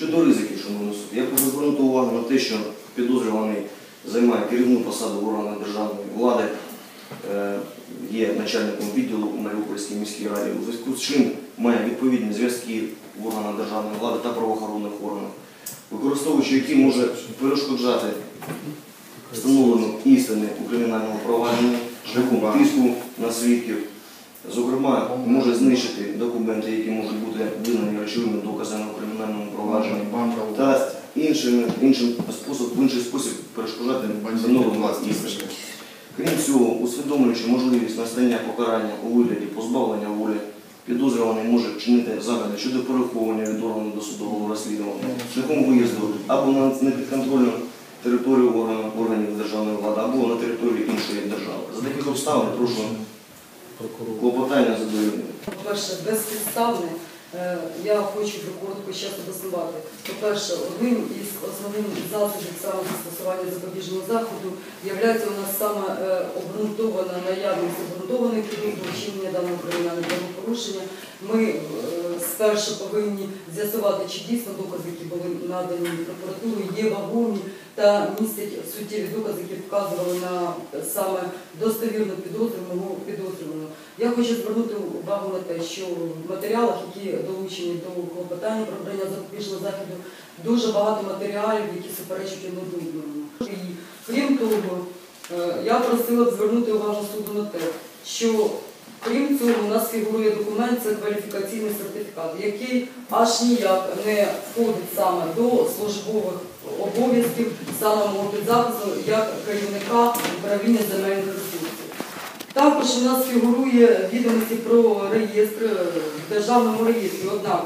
Щодо ризиків, ми несуть, я хочу звернути увагу на те, що підозрюваний займає керівну посаду в державної влади, е, є начальником відділу у Маріупольській міській раді, у зв'язку з чим має відповідні зв'язки в державної влади та правоохоронних органах, використовуючи які може перешкоджати встановленню істини у кримінальному провадженні шляхом тиску на свідків. Зокрема, може знищити документи, які можуть бути визнані речовими доказами у кримінальному провадженні, та іншим, іншим спосіб, в інший спосіб перешкоджати встановленню істини. Крім цього, усвідомлюючи можливість настання покарання у вигляді позбавлення волі, підозрюваний може вчинити заходи щодо переховування від органу досудового розслідування шляхом виїзду або на непідконтрольну територію органів, органів державної влади, або на територію іншої держави. За таких обставин прошу клопотання задовольнити. По-перше, безпідставне. Е, Я хочу коротко ще обоснувати. По-перше, одним із основних засобів саме застосування запобіжного заходу є у нас саме е, обґрунтована наявність обґрунтованих підозр вчинення даного кримінального правопорушення. Ми е, спершу повинні з'ясувати, чи дійсно докази, які були надані прокуратурою, є вагомі та містять суттєві докази, які вказували на саме достовірну підозру мого підозрюваного. Я хочу звернути увагу на те, що в матеріалах, які долучені до клопотання про обрання запобіжного заходу, дуже багато матеріалів, які суперечать однодумному. І крім того, е, я просила б звернути увагу суду на те, що крім цього у нас фігурує документ, це кваліфікаційний сертифікат, який аж ніяк не входить саме до службових обов'язків саме мого підзапису як керівника управління земельних ресурсів. Також у нас фігурує відомості про реєстр е, в державному реєстрі. Однак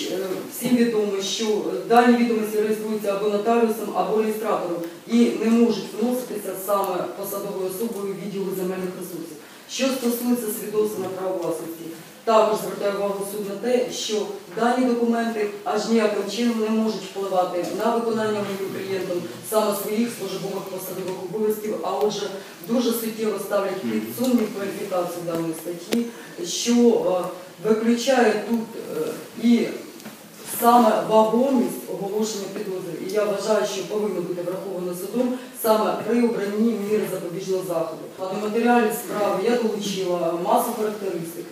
е, всім відомо, що дані відомості реєструються або нотаріусом, або реєстратором і не можуть вноситися саме посадовою особою відділу земельних ресурсів. Що стосується свідоцтва на право власності, також звертаю увагу суд на те, що дані документи аж ніяким чином не можуть впливати на виконання моїм клієнтом саме своїх службових посадових обов'язків, а отже, дуже суттєво ставлять під сумнів кваліфікацію даної статті, що е, виключає тут е, і саме вагомість оголошення підозри. Я вважаю, що повинно бути враховано судом саме при обранні міри запобіжного заходу. А до матеріалів справи я долучила масу характеристик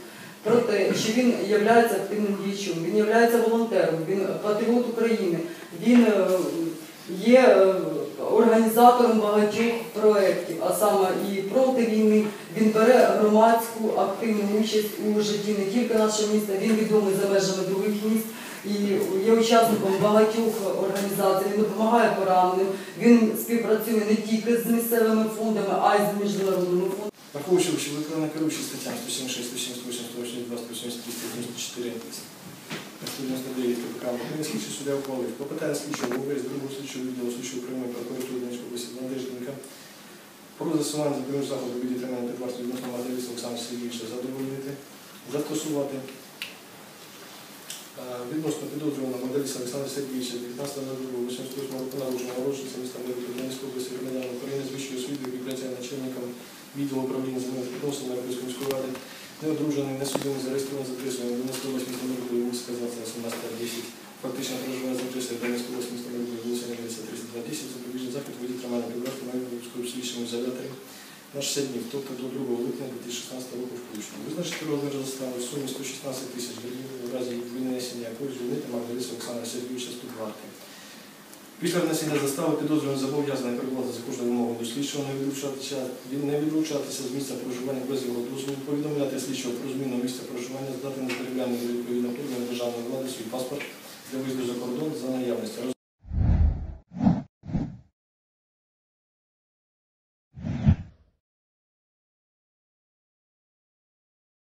про те, що він є активним діячом, він є волонтером, він патріот України, він е, є е, організатором багатьох проєктів, а саме і проти війни. Він бере громадську активну участь у житті не тільки нашого міста, він відомий за межами других міст і є учасником багатьох організацій, він допомагає пораненим, він співпрацює не тільки з місцевими фондами, а й з міжнародними фондами. Враховуючи виконання керуючим статтям 176, 178, 182, 173, 194, 199 КПК. України слідчий суддя ухвалив. Клопотання слідчого з другого слідчого відділу слідчого управління прокуратури Донецької області Надежденка про застосування запобіжного заходу від тримання під вартою відносно Маделіса Олександра Сергійовича задовольнити, застосувати відносно підозрюваного Маделіса Олександра Сергійовича 19.02.88 року народження народження міста Донецької області громадян України з вищою освітою, який начальником відділу управління земельних відносин Маріупольської міської ради, не несудимий, не судимий, зареєстрований за адресою Донецької міста на 60 днів, тобто до 2 липня 2016 року включно. Визначити розмір застави в сумі 116 тисяч гривень в разі винесення якої звільнити Магдаліса Олександра Сергійовича з. Після внесення застави підозрюваний зобов'язаний перебувати за кожною вимогою до слідчого, не відлучатися, він не відлучатися з місця проживання без його дозволу, повідомляти слідчого про зміну місця проживання, здати на перегляння до відповідного державної влади свій паспорт для виїзду за кордон за наявності,